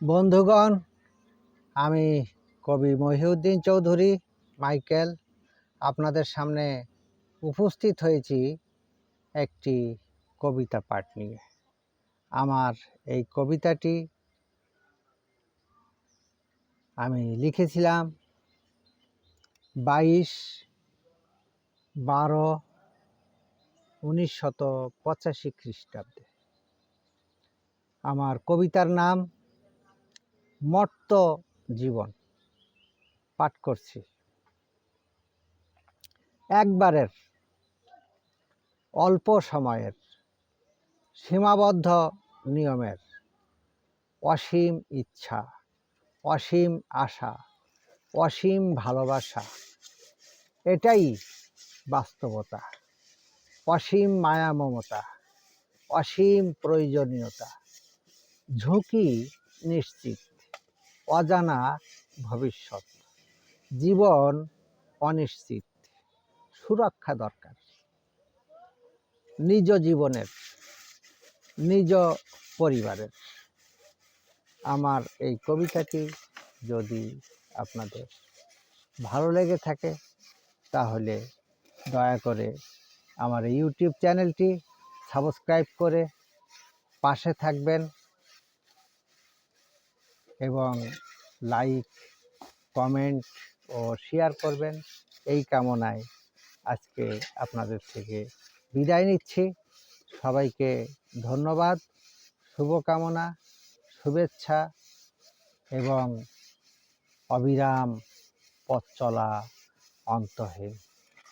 বন্ধুগণ, আমি কবি মহিউদ্দিন চৌধুরী, মাইকেল, আপনাদের সামনে উপস্থিত হয়েছি একটি কবিতা পাঠ নিয়ে। আমার এই কবিতাটি আমি লিখেছিলাম বাইশ বারো উনিশ শত পঁচাশি খ্রিস্টাব্দে। আমার কবিতার নাম মর্ত জীবন পাঠ করছি। একবারের অল্প সময়ের সীমাবদ্ধ নিয়মের অসীম ইচ্ছা, অসীম আশা, অসীম ভালোবাসা, এটাই বাস্তবতা। অসীম মায়া মমতা, অসীম প্রয়োজনীয়তা, ঝুঁকি নিশ্চিত। অজানা ভবিষ্যৎ। জীবন অনিশ্চিত, সুরক্ষা দরকার। নিজ জীবনের, নিজ পরিবারের। আমার এই কবিতাটি যদি আপনাদের ভালো লেগে থাকে, তাহলে দয়া করে আমার ইউটিউব চ্যানেলটি সাবস্ক্রাইব করে পাশে থাকবেন এবং লাইক কমেন্ট ও শেয়ার করবেন। এই কামনায় আজকে আপনাদের থেকে বিদায় নিচ্ছি। সবাইকে ধন্যবাদ, শুভকামনা, শুভেচ্ছা এবং অবিরাম পথ চলা অন্তহীন